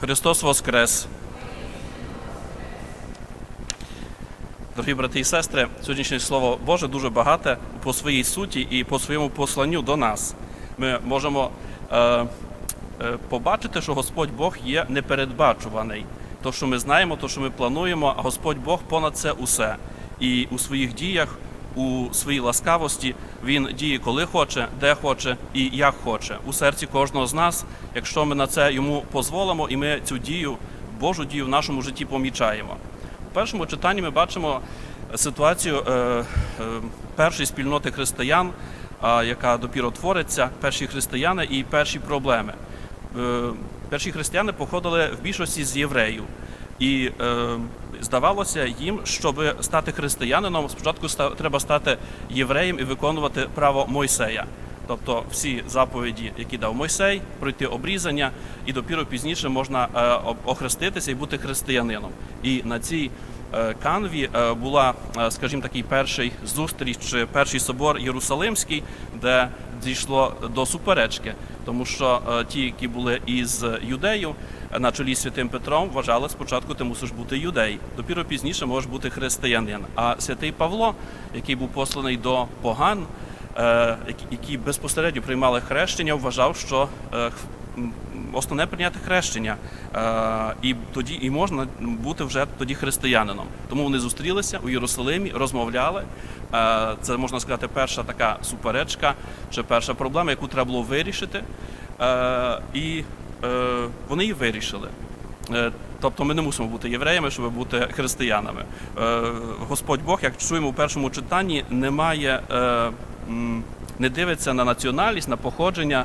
Христос Воскрес! Дорогі брати і сестри, сьогоднішнє слово Боже дуже багате по своїй суті і по своєму посланню до нас. Ми можемо е, е, побачити, що Господь Бог є непередбачуваний. То, що ми знаємо, то, що ми плануємо, а Господь Бог понад це усе. І у своїх діях, у своїй ласкавості Він діє, коли хоче, де хоче і як хоче. У серці кожного з нас, якщо ми на це йому дозволимо, і ми цю дію, Божу дію в нашому житті помічаємо. У першому читанні ми бачимо ситуацію е, е, першої спільноти християн, яка допіро твориться, перші християни і перші проблеми. Е, Перші християни походили в більшості з євреїв. І е, здавалося їм, щоб стати християнином, спочатку треба стати євреєм і виконувати право Мойсея. Тобто всі заповіді, які дав Мойсей, пройти обрізання, і допіру пізніше можна е, охреститися і бути християнином. І на цій е, канві е, була, е, скажімо, такий перший зустріч, чи перший собор Єрусалимський, де дійшло до суперечки, тому що е, ті, які були із юдею, е, на чолі святим Петром, вважали спочатку, ти мусиш бути юдей. Допіру пізніше можеш бути християнин. А святий Павло, який був посланий до поган, е, які- безпосередньо приймали хрещення, вважав, що основне прийняти хрещення, е, і тоді і можна бути вже тоді християнином. Тому вони зустрілися у Єрусалимі, розмовляли. Е, Це можна сказати, перша така суперечка чи перша проблема, яку треба було вирішити. Е, І вони її вирішили. Тобто ми не мусимо бути євреями, щоб бути християнами. Господь Бог, як чуємо у першому читанні, не має. Не дивиться на національність, на походження,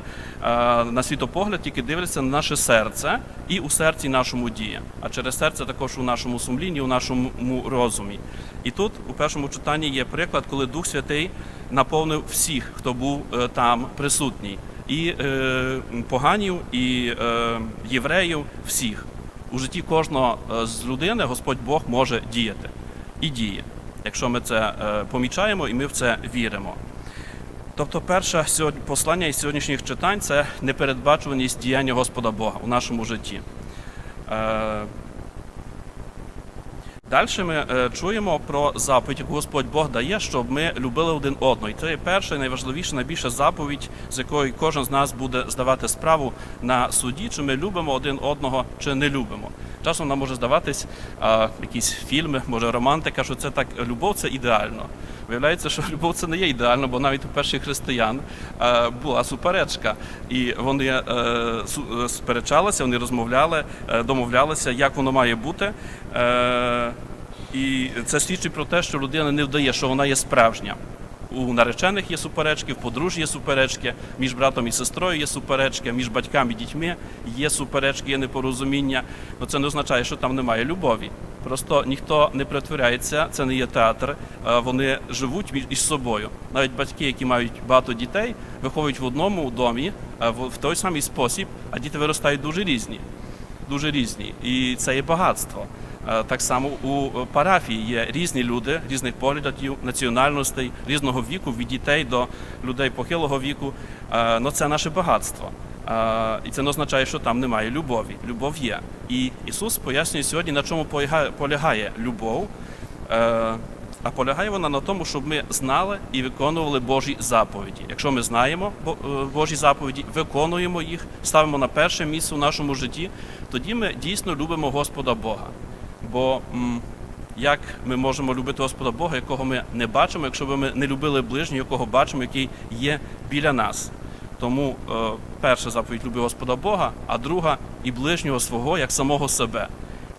на світопогляд, тільки дивиться на наше серце і у серці нашому діє. А через серце також у нашому сумлінні, у нашому розумі. І тут у першому читанні є приклад, коли Дух Святий наповнив всіх, хто був е, там присутній, і е, поганів, і е, євреїв, всіх у житті кожного е, з людини Господь Бог може діяти і діє, якщо ми це е, помічаємо і ми в це віримо. Тобто, перше сьогодні послання із сьогоднішніх читань це непередбачуваність діяння Господа Бога у нашому житті. Далі ми е, чуємо про заповідь, яку Господь Бог дає, щоб ми любили один одного. І це є перша, найважливіша, найбільша заповідь, з якою кожен з нас буде здавати справу на суді, чи ми любимо один одного, чи не любимо. Часом нам може здаватись а, якісь фільми, може романтика, що це так любов це ідеально. Виявляється, що любов це не є ідеально, бо навіть у перших християн е, була суперечка, і вони е, су- сперечалися, вони розмовляли, е, домовлялися, як воно має бути. І це свідчить про те, що людина не вдає, що вона є справжня. У наречених є суперечки, в подружжі є суперечки, між братом і сестрою є суперечки, між батьками і дітьми є суперечки, є непорозуміння. Ну це не означає, що там немає любові. Просто ніхто не притворяється, це не є театр. Вони живуть між собою. Навіть батьки, які мають багато дітей, виховують в одному домі в в той самий спосіб, а діти виростають дуже різні. Дуже різні. І це є багатство. Е, Так само у е, парафії є різні люди, різних поглядів, національностей, різного віку, від дітей до людей похилого віку. Е, Ну це наше багатство. І це не означає, що там немає любові. Любов є. І Ісус пояснює сьогодні, на чому полягає- любов. А полягає вона на тому, щоб ми знали і виконували Божі заповіді. Якщо ми знаємо Божі заповіді, виконуємо їх, ставимо на перше місце в нашому житті, тоді ми дійсно любимо Господа Бога. Бо як ми можемо любити Господа Бога, якого ми не бачимо, якщо б ми не любили ближнього, якого бачимо, який є біля нас. Тому е, перша заповідь люби Господа Бога, а друга і ближнього свого як самого себе.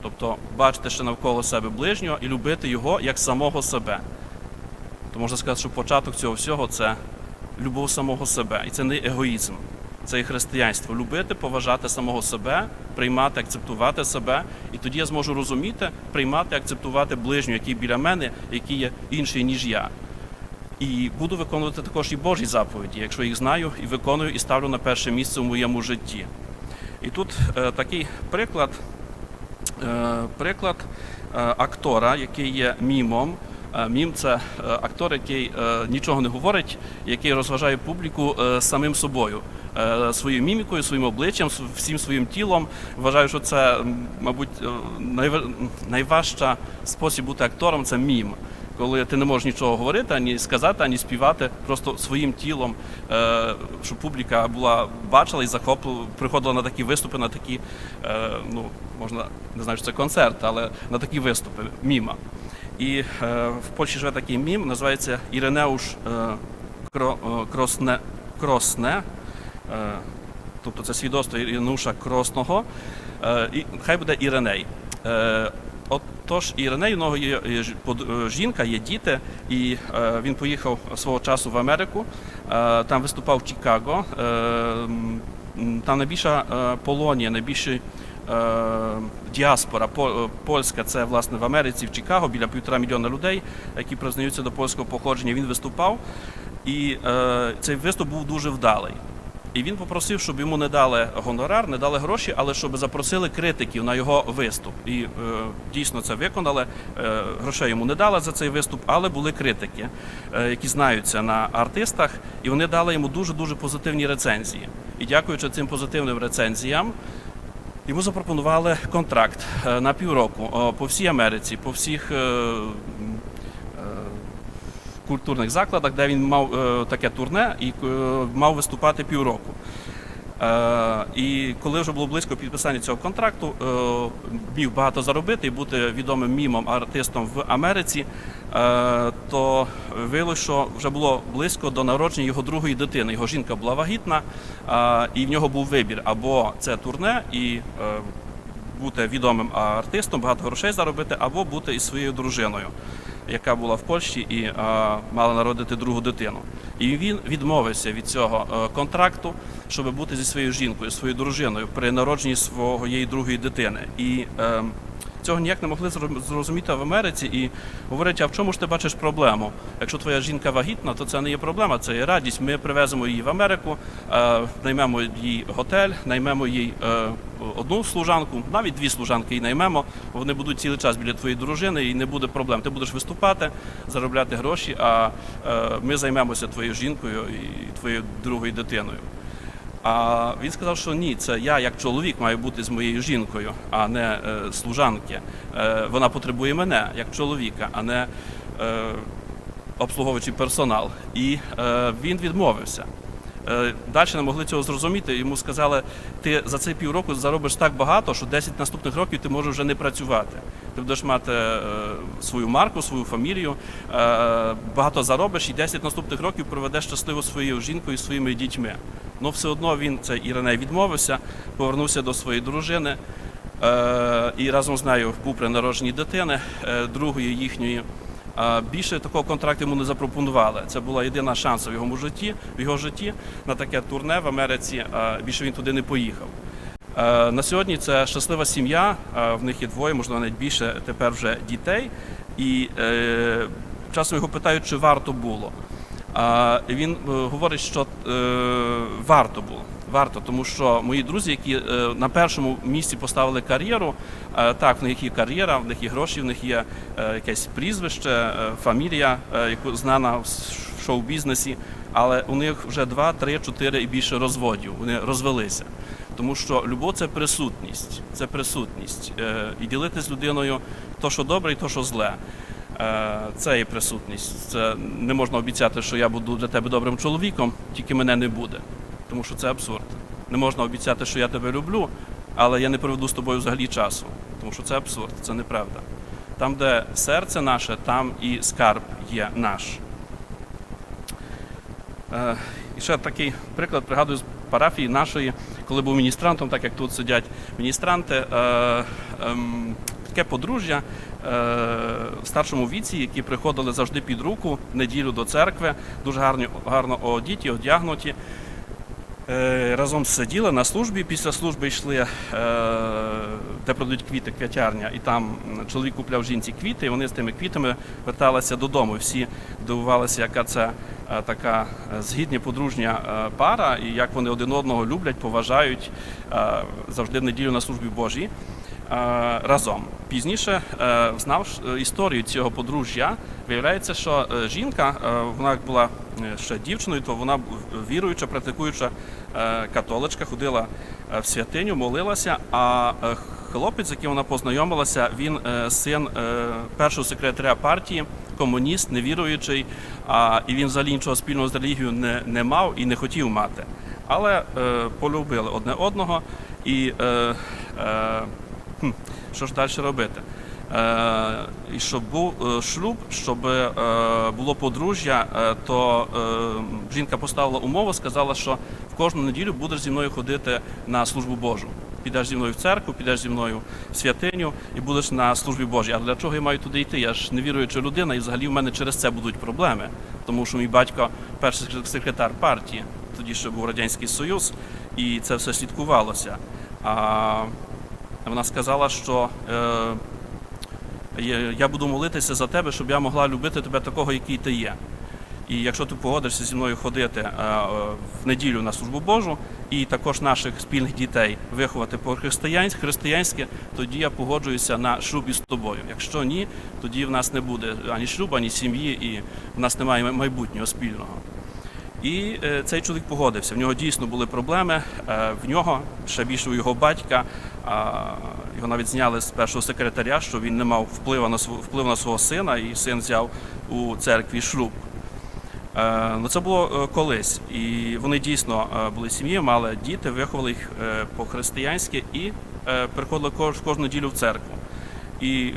Тобто бачити ще навколо себе ближнього і любити його як самого себе. То можна сказати, що початок цього всього це любов самого себе. І це не егоїзм, це і християнство. Любити, поважати самого себе, приймати, акцептувати себе. І тоді я зможу розуміти, приймати, акцептувати ближнього, який біля мене, який є інший, ніж я. І буду виконувати також і Божі заповіді, якщо їх знаю і виконую, і ставлю на перше місце в моєму житті. І тут е, такий приклад, е, приклад е, актора, який є мімом. Е, Мім це е, актор, який е, нічого не говорить, який розважає публіку самим собою. Е, своєю мімікою, своїм обличчям, всім своїм тілом. Вважаю, що це, мабуть, е, найва- найважча спосіб бути актором це мім. Коли ти не можеш нічого говорити, ані сказати, ані співати, просто своїм тілом, е, щоб публіка була бачила і захоплювала, приходила на такі виступи, на такі, ну можна не знаю, що це концерт, але на такі виступи міма. І в Польщі живе такий мім, називається Іренеуш Кросне, Кросне. Е, тобто це свідоцтво Іринуша Кросного. Е, і хай буде Іреней. Е, Отож, Іреней, у нього є жінка, є діти, і він поїхав свого часу в Америку. Там виступав в Чикаго. Там найбільша Полонія, найбільший е, діаспора польська. Це власне в Америці, в Чикаго, біля півтора мільйона людей, які признаються до польського походження. Він виступав, і е, цей виступ був дуже вдалий. І він попросив, щоб йому не дали гонорар, не дали гроші, але щоб запросили критиків на його виступ. І е, дійсно це виконали. Е, грошей йому не дали за цей виступ, але були критики, е, які знаються на артистах, і вони дали йому дуже дуже позитивні рецензії. І дякуючи цим позитивним рецензіям, Йому запропонували контракт е, на півроку по всій Америці, по всіх е, культурних закладах, де він мав е, таке турне і е, мав виступати півроку. Е, І коли вже було близько підписання цього контракту, міг багато заробити і бути відомим мімом артистом в Америці, то виявилося, що вже було близько до народження його другої дитини. Його жінка була вагітна, і в нього був вибір або це турне і бути відомим артистом, багато грошей заробити, або бути із своєю дружиною, яка була в Польщі і е, мала народити другу дитину. І він відмовився від цього е, контракту, щоб бути зі своєю жінкою, своєю дружиною при народженні своєї другої дитини. І е, цього ніяк не могли зрозуміти в Америці і говорять, а в чому ж ти бачиш проблему? Якщо твоя жінка вагітна, то це не є проблема, це є радість. Ми привеземо її в Америку, е, наймемо їй готель, наймемо їй е, одну служанку, навіть дві служанки і наймемо. Вони будуть цілий час біля твоєї дружини і не буде проблем. Ти будеш виступати, заробляти гроші, а е, ми займемося твоєю жінкою і твоєю другою дитиною. А він сказав, що ні, це я як чоловік маю бути з моєю жінкою, а не е, служанки. Е, вона потребує мене як чоловіка, а не е, обслуговуючий персонал. І він відмовився. Далі не могли цього зрозуміти. Йому сказали, ти за цей півроку заробиш так багато, що 10 наступних років ти можеш вже не працювати. Ти будеш мати свою марку, свою фамілію, багато заробиш і 10 наступних років проведеш щасливо своєю жінкою і своїми дітьми. Ну все одно він це Іриней відмовився, повернувся до своєї дружини е, і разом з нею був при народженні дитини, е, другої їхньої. Більше такого контракту йому не запропонували. Це була єдина шанс в його житті, в його житті на таке турне в Америці. Більше він туди не поїхав. Е, На сьогодні це щаслива сім'я. В них є двоє, можливо, навіть більше тепер вже дітей. І часом його питають, чи варто було. Він е, говорить, що е, варто було. Варто, тому що мої друзі, які е, на першому місці поставили кар'єру, так, в них є кар'єра, в них є гроші, в них є якесь прізвище, фамілія, яку знана в шоу-бізнесі, але у них вже два, три, чотири і більше розводів. Вони розвелися. Тому що любов це присутність, це присутність. І ділити з людиною то, що добре, і то, що зле. Е, Це є присутність. Це не можна обіцяти, що я буду для тебе добрим чоловіком, тільки мене не буде. Тому що це абсурд. Не можна обіцяти, що я тебе люблю, але я не проведу з тобою взагалі часу. Тому що це абсурд, це неправда. Там, де серце наше, там і скарб є наш. Е, І ще такий приклад пригадую з парафії нашої, коли був міністрантом, так як тут сидять міністранти. Е, ем, таке подружжя е, в старшому віці, які приходили завжди під руку в неділю до церкви, дуже гарні, гарно одіті, одягнуті. Е, разом сиділи на службі. Після служби йшли е, де продають квіти, квятярня, і там чоловік купляв жінці квіти, і вони з тими квітами верталися додому. Всі дивувалися, яка це е, така е, згідня подружня е, пара, і як вони один одного люблять, поважають завжди в неділю на службі Божій. Е, Разом пізніше, е, знав е, історію цього подружжя, виявляється, що жінка вона була ще дівчиною, то вона віруюча, практикуюча католичка, ходила в святиню, молилася. А хлопець, з яким вона познайомилася, він син першого секретаря партії, комуніст, невіруючий, і він взагалі нічого спільного з релігією не, не мав і не хотів мати. Але полюбили одне одного і. Е, що ж далі робити? Е, і щоб був е, шлюб, щоб е, було подружжя, то жінка поставила умову, сказала, що в кожну неділю будеш зі мною ходити на службу Божу. Підеш зі мною в церкву, підеш зі мною в святиню і будеш на службі Божій. А для чого я маю туди йти? Я ж не віруюча людина, і взагалі в мене через це будуть проблеми. Тому що мій батько перший секретар партії, тоді ще був Радянський Союз, і це все слідкувалося. Вона сказала, що е, я- буду молитися за тебе, щоб я могла любити тебе такого, який ти є. І якщо ти погодишся зі мною ходити е, в неділю на службу Божу, і також наших спільних дітей виховати по християнськи, тоді я погоджуюся на шлюб із тобою. Якщо ні, тоді в нас не буде ані шлюбу, ані сім'ї, і в нас немає майбутнього спільного. І е, цей чоловік погодився. В нього дійсно були проблеми. Е, в нього ще більше у його батька. Його навіть зняли з першого секретаря, що він не мав впливу на вплив на свого сина, і син взяв у церкві шлюб. Е, ну це було колись, і вони дійсно були сім'єю, мали діти, виховали їх по-християнськи і приходили кож- кожну неділю в церкву. І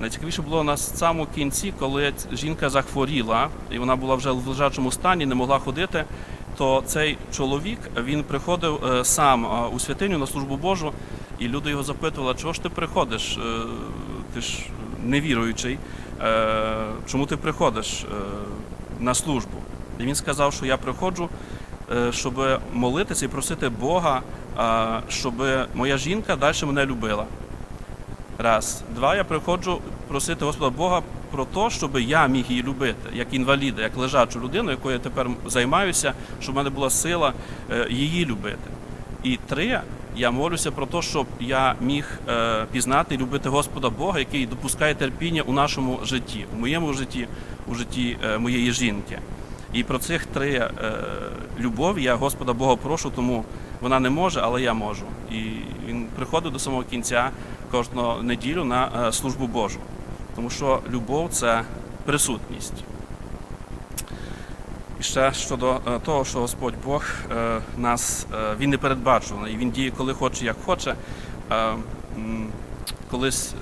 найцікавіше було на самому кінці, коли жінка захворіла, і вона була вже в лежачому стані, не могла ходити. То цей чоловік він приходив е, сам у святиню на службу Божу, і люди його запитували, чого ж ти приходиш? Е, Ти ж невіруючий, Е, чому ти приходиш на службу? І він сказав, що я приходжу, щоб молитися і просити Бога, щоб моя жінка далі мене любила. Раз. Два, я приходжу просити Господа Бога про те, щоб я міг її любити, як інваліда, як лежачу людину, якою я тепер займаюся, щоб в мене була сила е, її любити. І три, я молюся про те, щоб я міг е, пізнати і любити Господа Бога, який допускає терпіння у нашому житті, у моєму житті, у житті е, моєї жінки. І про цих три любові я Господа Бога прошу, тому вона не може, але я можу. І він приходить до самого кінця кожну неділю на е, службу Божу. Тому що любов це присутність. І ще щодо е, того, що Господь Бог е, нас він не передбачуваний, він діє коли хоче, як хоче. Колись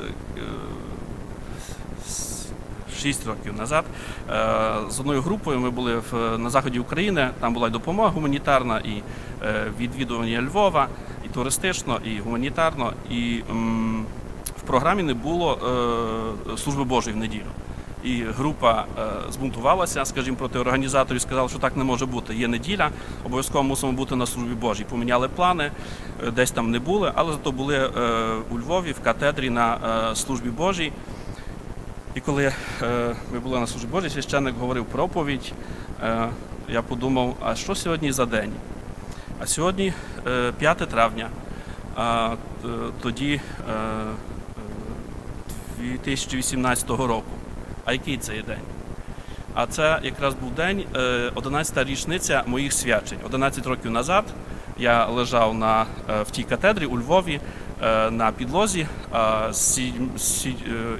шість років назад з одною групою ми були на заході України. Там була і допомога гуманітарна, і відвідування Львова, туристично, і гуманітарно. І м, в програмі не було е, служби Божої в неділю. І група е, збунтувалася, скажімо, проти організаторів, сказали, що так не може бути. Є неділя, обов'язково мусимо бути на службі Божій. Поміняли плани, е, десь там не були, але зато були е, у Львові в катедрі на е, службі Божій. І коли е, ми були на службі Божій, священник говорив проповідь, е, я подумав, а що сьогодні за день? А сьогодні е, 5 травня. А е, тоді е, е, 2018 року. А який це є день? А це якраз був день, е, 11-та річниця моїх свячень. 11 років назад я лежав на, е, в тій катедрі у Львові е, на підлозі, е, е,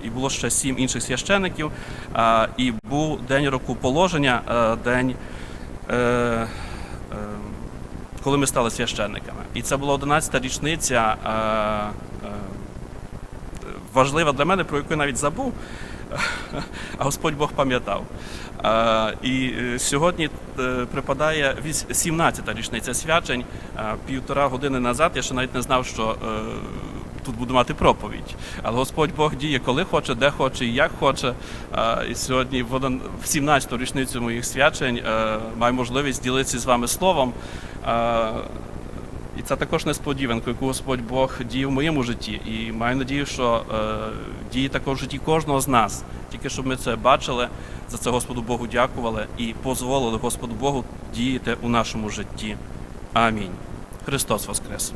і було ще сім інших священиків. е, І був день рукоположення, е, день. Коли ми стали священниками. І це була 11-та річниця е, е, важлива для мене, про яку я навіть забув, а Господь Бог пам'ятав. Е, І е, сьогодні е, припадає вісь- 17-та річниця свячень. Е, Півтора години назад я ще навіть не знав, що е, тут буду мати проповідь. Але Господь Бог діє, коли хоче, де хоче і як хоче. І сьогодні в 17-ту річницю моїх свячень е, маю можливість ділитися з вами словом. І це також несподіванка, яку Господь Бог діє в моєму житті. І маю надію, що е, діє також в житті кожного з нас. Тільки щоб ми це бачили, за це Господу Богу дякували і дозволили Господу Богу діяти у нашому житті. Амінь. Христос Воскрес!